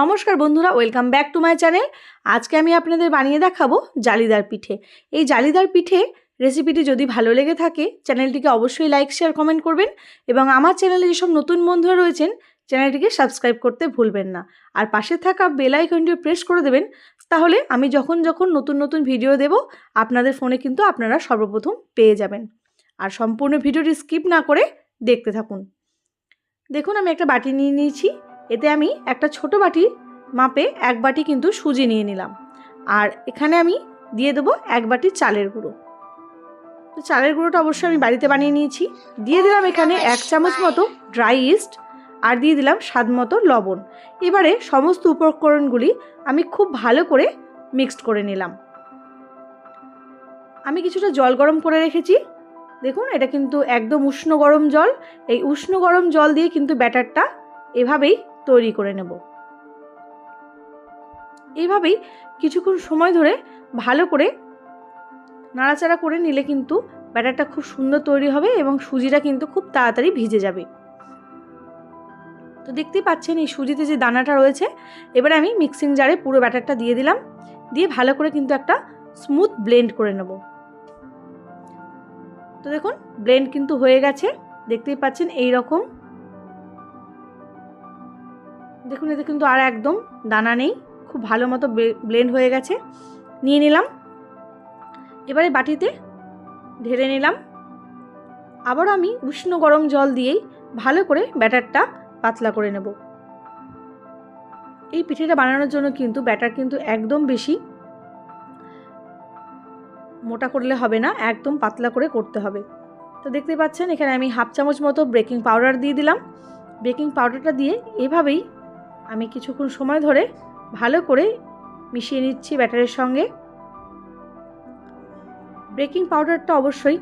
নমস্কার বন্ধুরা, welcome back to my channel. আজকে আমি আপনাদের বানিয়ে দেখাবো জালিদার পিঠে। এই জালিদার পিঠে রেসিপিটি যদি ভালো লেগে থাকে, চ্যানেলটিকে অবশ্যই লাইক, শেয়ার, কমেন্ট করবেন এবং আমার চ্যানেলে যেসব নতুন বন্ধুরা রয়েছেন, চ্যানেলটিকে সাবস্ক্রাইব করতে ভুলবেন না। আর পাশে থাকা বেল প্রেস করে দেবেন, তাহলে আমি যখন যখন নতুন নতুন ভিডিও দেব, আপনাদের ফোনে কিন্তু আপনারা সর্বপ্রথম পেয়ে যাবেন। আর সম্পূর্ণ ভিডিওটি স্কিপ না করে দেখতে থাকুন। দেখুন, আমি একটা বাটি নিয়ে নিয়েছি। এতে আমি একটা ছোট বাটি মাপে এক বাটি কিন্তু সুজি নিয়ে নিলাম। আর এখানে আমি দিয়ে দেবো এক বাটি চালের গুঁড়ো। তো চালের গুঁড়োটা অবশ্যই আমি বাড়িতে বানিয়ে নিয়েছি। দিয়ে দিলাম এখানে এক চামচ মতো ড্রাই ইস্ট আর দিয়ে দিলাম স্বাদ মতো লবণ। এবারে সমস্ত উপকরণগুলি আমি খুব ভালো করে মিক্সড করে নিলাম। আমি কিছুটা জল গরম করে রেখেছি। দেখুন, এটা কিন্তু একদম উষ্ণ গরম জল। এই উষ্ণ গরম জল দিয়ে কিন্তু ব্যাটারটা এভাবেই তৈরি করে নেব। এইভাবেই কিছুক্ষণ সময় ধরে ভালো করে নাড়াচাড়া করে নিলে কিন্তু ব্যাটারটা খুব সুন্দর তৈরি হবে এবং সুজিটা কিন্তু খুব তাড়াতাড়ি ভিজে যাবে। তো দেখতেই পাচ্ছেন এই সুজিতে যে দানাটা রয়েছে, এবারে আমি মিক্সিং জারে পুরো ব্যাটারটা দিয়ে দিলাম। দিয়ে ভালো করে কিন্তু একটা স্মুথ ব্লেন্ড করে নেব। তো দেখুন ব্লেন্ড কিন্তু হয়ে গেছে। দেখতেই পাচ্ছেন এই রকম দেখুন, এতে কিন্তু আর একদম দানা নেই। খুব ভালো মতো ব্লেন্ড হয়ে গেছে। নিয়ে নিলাম। এবারে বাটিতে ঢেলে নিলাম। আবারও আমি উষ্ণ গরম জল দিয়েই ভালো করে ব্যাটারটা পাতলা করে নেব। এই পিঠেটা বানানোর জন্য কিন্তু ব্যাটার কিন্তু একদম বেশি মোটা করলে হবে না, একদম পাতলা করে করতে হবে। তো দেখতে পাচ্ছেন, এখানে আমি হাফ চামচ মতো বেকিং পাউডার দিয়ে দিলাম। বেকিং পাউডারটা দিয়ে এভাবেই আমি কিছুক্ষণ সময় ধরে ভালো করে মিশিয়ে নিচ্ছি ব্যাটারের সঙ্গে। বেকিং পাউডারটা অবশ্যই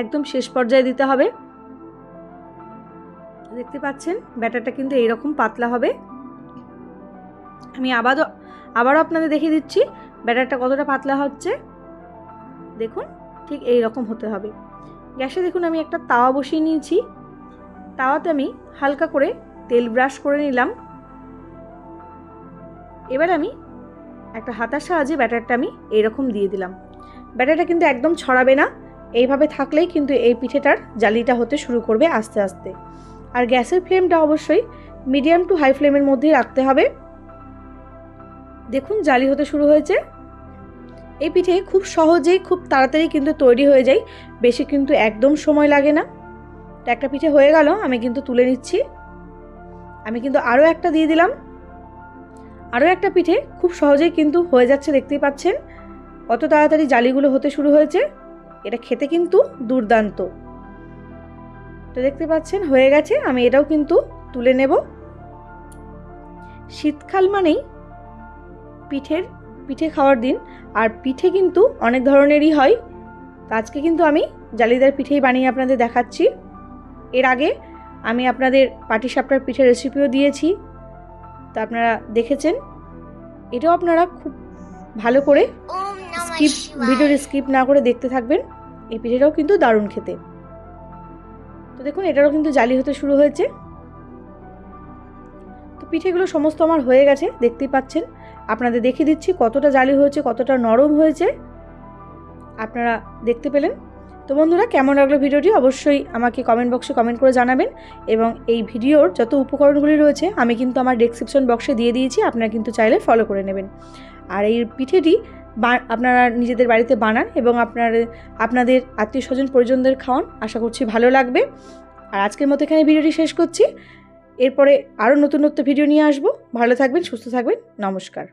একদম শেষ পর্যায়ে দিতে হবে। দেখতে পাচ্ছেন, ব্যাটারটা কিন্তু এইরকম পাতলা হবে। আমি আবারও আবারও আপনাদের দেখিয়ে দিচ্ছি, ব্যাটারটা কতটা পাতলা হচ্ছে। দেখুন, ঠিক এই রকম হতে হবে। গ্যাসে দেখুন, আমি একটা তাওয়া বসিয়ে নিয়েছি। তাওয়াতে আমি হালকা করে তেল ব্রাশ করে নিলাম। এবার আমি একটা হাতার সাহায্যে ব্যাটারটা আমি এরকম দিয়ে দিলাম। ব্যাটারটা কিন্তু একদম ছড়াবে না, এইভাবে থাকলেই কিন্তু এই পিঠেটার জালিটা হতে শুরু করবে আস্তে আস্তে। আর গ্যাসের ফ্লেমটা অবশ্যই মিডিয়াম টু হাই ফ্লেমের মধ্যেই রাখতে হবে। দেখুন জালি হতে শুরু হয়েছে। এই পিঠে খুব সহজেই খুব তাড়াতাড়ি কিন্তু তৈরি হয়ে যায়, বেশি কিন্তু একদম সময় লাগে না। একটা পিঠে হয়ে গেল, আমি কিন্তু তুলে নিচ্ছি। আমি কিন্তু আরও একটা দিয়ে দিলাম। আরও একটা পিঠে খুব সহজেই কিন্তু হয়ে যাচ্ছে, দেখতেই পাচ্ছেন। কত তাড়াতাড়ি জালিগুলো হতে শুরু হয়েছে। এটা খেতে কিন্তু দুর্দান্ত। তো দেখতে পাচ্ছেন, হয়ে গেছে। আমি এটাও কিন্তু তুলে নেব। শীতকাল মানেই পিঠের, পিঠে খাওয়ার দিন। আর পিঠে কিন্তু অনেক ধরনেরই হয়। আজকে কিন্তু আমি জালিদার পিঠেই বানিয়ে আপনাদের দেখাচ্ছি। এর আগে আমি আপনাদের পাটিসাপটার পিঠের রেসিপিও দিয়েছি। তো আপনারা দেখেছেন। এটাও আপনারা খুব ভালো করে স্কিপ ভিডিওর স্কিপ না করে দেখতে থাকবেন। এই পিঠেটাও কিন্তু দারুণ খেতে। তো দেখুন এটারও কিন্তু জালি হতে শুরু হয়েছে। তো পিঠেগুলো সমস্ত আমার হয়ে গেছে দেখতেই পাচ্ছেন। আপনাদের দেখিয়ে দিচ্ছি কতটা জালি হয়েছে কতটা নরম হয়েছে। আপনারা দেখতে পেলেন। তো বন্ধুরা, কেমন লাগল ভিডিওটি অবশ্যই আমাকে কমেন্ট বক্সে কমেন্ট করে জানাবেন এবং এই ভিডিওর যত উপকরণগুলি রয়েছে, আমি কিন্তু আমার ডেসক্রিপশন বক্সে দিয়ে দিয়েছি, আপনারা কিন্তু চাইলে ফলো করে নেবেন। আর এই পিঠেটি আপনারা নিজেদের বাড়িতে বানান এবং আপনার, আপনাদের আত্মীয় স্বজন পরিজনদের খাওয়ান, আশা করছি ভালো লাগবে। আর আজকের মতো এখানে ভিডিওটি শেষ করছি। এরপরে আরও নতুন নতুন ভিডিও নিয়ে আসব। ভালো থাকবেন, সুস্থ থাকবেন, নমস্কার।